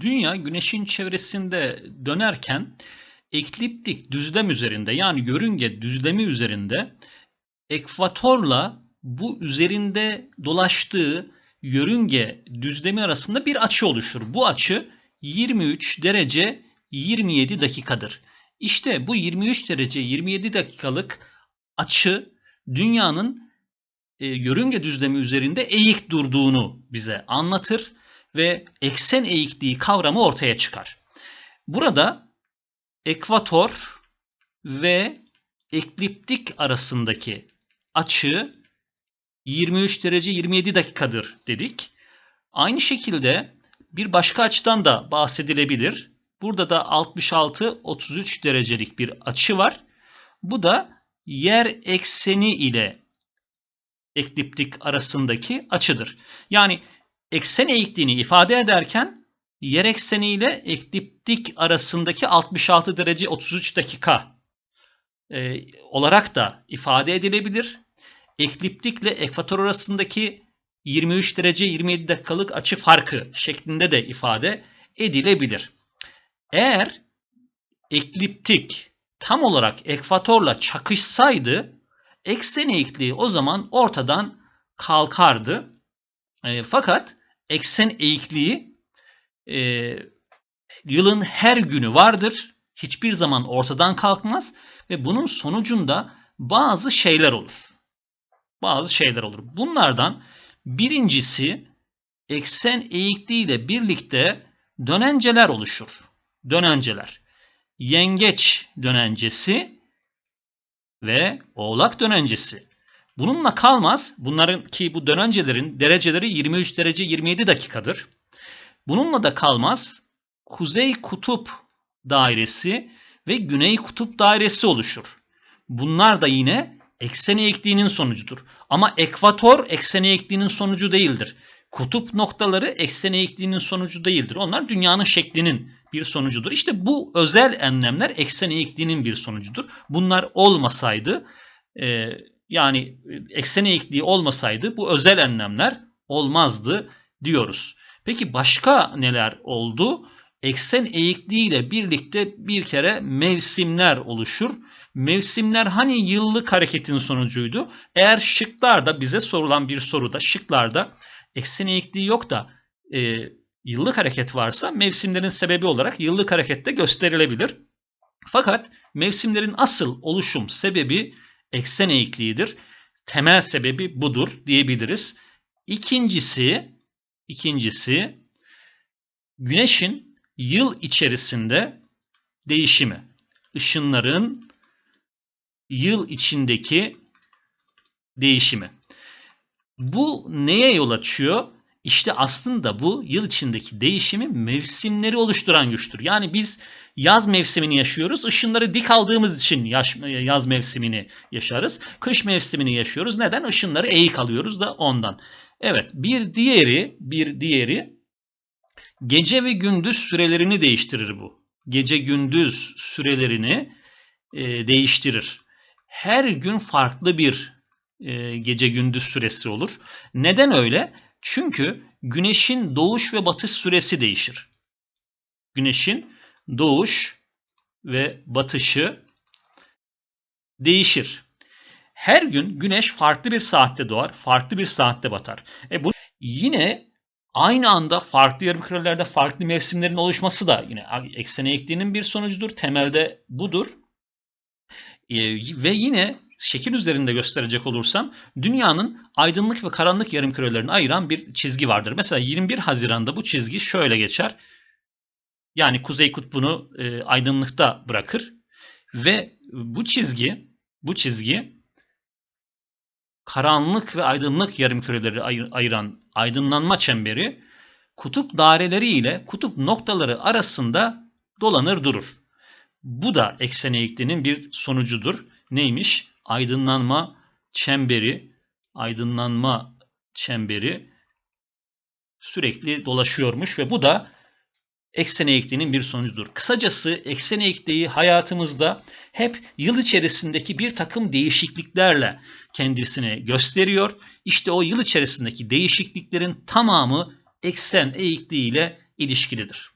Dünya güneşin çevresinde dönerken ekliptik düzlem üzerinde yani yörünge düzlemi üzerinde ekvatorla bu üzerinde dolaştığı yörünge düzlemi arasında bir açı oluşur. Bu açı 23 derece 27 dakikadır. İşte bu 23 derece 27 dakikalık açı dünyanın e, yörünge düzlemi üzerinde eğik durduğunu bize anlatır ve eksen eğikliği kavramı ortaya çıkar. Burada ekvator ve ekliptik arasındaki açı 23 derece 27 dakikadır dedik. Aynı şekilde bir başka açıdan da bahsedilebilir. Burada da 66-33 derecelik bir açı var. Bu da yer ekseni ile ekliptik arasındaki açıdır. Yani eksen eğikliğini ifade ederken yer ekseni ile ekliptik arasındaki 66 derece 33 dakika e, olarak da ifade edilebilir. Ekliptik ile ekvator arasındaki 23 derece 27 dakikalık açı farkı şeklinde de ifade edilebilir. Eğer ekliptik tam olarak ekvatorla çakışsaydı eksen eğikliği o zaman ortadan kalkardı. E, fakat eksen eğikliği e, yılın her günü vardır. Hiçbir zaman ortadan kalkmaz ve bunun sonucunda bazı şeyler olur. Bazı şeyler olur. Bunlardan birincisi eksen eğikliği ile birlikte dönenceler oluşur. Dönenceler. Yengeç dönencesi ve oğlak dönencesi. Bununla kalmaz. Bunların ki bu dönencelerin dereceleri 23 derece 27 dakikadır. Bununla da kalmaz. Kuzey kutup dairesi ve güney kutup dairesi oluşur. Bunlar da yine eksen eğikliğinin sonucudur. Ama ekvator eksen eğikliğinin sonucu değildir. Kutup noktaları eksen eğikliğinin sonucu değildir. Onlar dünyanın şeklinin bir sonucudur. İşte bu özel enlemler eksen eğikliğinin bir sonucudur. Bunlar olmasaydı e, yani eksen eğikliği olmasaydı bu özel enlemler olmazdı diyoruz. Peki başka neler oldu? Eksen eğikliği ile birlikte bir kere mevsimler oluşur. Mevsimler hani yıllık hareketin sonucuydu. Eğer şıklarda bize sorulan bir soruda şıklarda eksen eğikliği yok da e, yıllık hareket varsa mevsimlerin sebebi olarak yıllık harekette gösterilebilir. Fakat mevsimlerin asıl oluşum sebebi eksen eğikliğidir. Temel sebebi budur diyebiliriz. İkincisi, ikincisi güneşin yıl içerisinde değişimi. Işınların yıl içindeki değişimi. Bu neye yol açıyor? İşte aslında bu yıl içindeki değişimi mevsimleri oluşturan güçtür. Yani biz yaz mevsimini yaşıyoruz. Işınları dik aldığımız için yaş, yaz mevsimini yaşarız. Kış mevsimini yaşıyoruz. Neden? Işınları eğik alıyoruz da ondan. Evet bir diğeri bir diğeri gece ve gündüz sürelerini değiştirir bu. Gece gündüz sürelerini e, değiştirir. Her gün farklı bir e, gece gündüz süresi olur. Neden öyle? Çünkü güneşin doğuş ve batış süresi değişir. Güneşin doğuş ve batışı değişir. Her gün güneş farklı bir saatte doğar, farklı bir saatte batar. E bu yine aynı anda farklı yarım kürelerde farklı mevsimlerin oluşması da yine eksene eğikliğinin bir sonucudur. Temelde budur. E, ve yine şekil üzerinde gösterecek olursam dünyanın aydınlık ve karanlık yarım kürelerini ayıran bir çizgi vardır. Mesela 21 Haziran'da bu çizgi şöyle geçer. Yani Kuzey Kutbu'nu e, aydınlıkta bırakır ve bu çizgi bu çizgi karanlık ve aydınlık yarım küreleri ayıran aydınlanma çemberi kutup daireleri ile kutup noktaları arasında dolanır durur. Bu da eksen eğikliğinin bir sonucudur. Neymiş? Aydınlanma çemberi, aydınlanma çemberi sürekli dolaşıyormuş ve bu da eksen eğikliğinin bir sonucudur. Kısacası eksen eğikliği hayatımızda hep yıl içerisindeki bir takım değişikliklerle kendisini gösteriyor. İşte o yıl içerisindeki değişikliklerin tamamı eksen eğikliği ile ilişkilidir.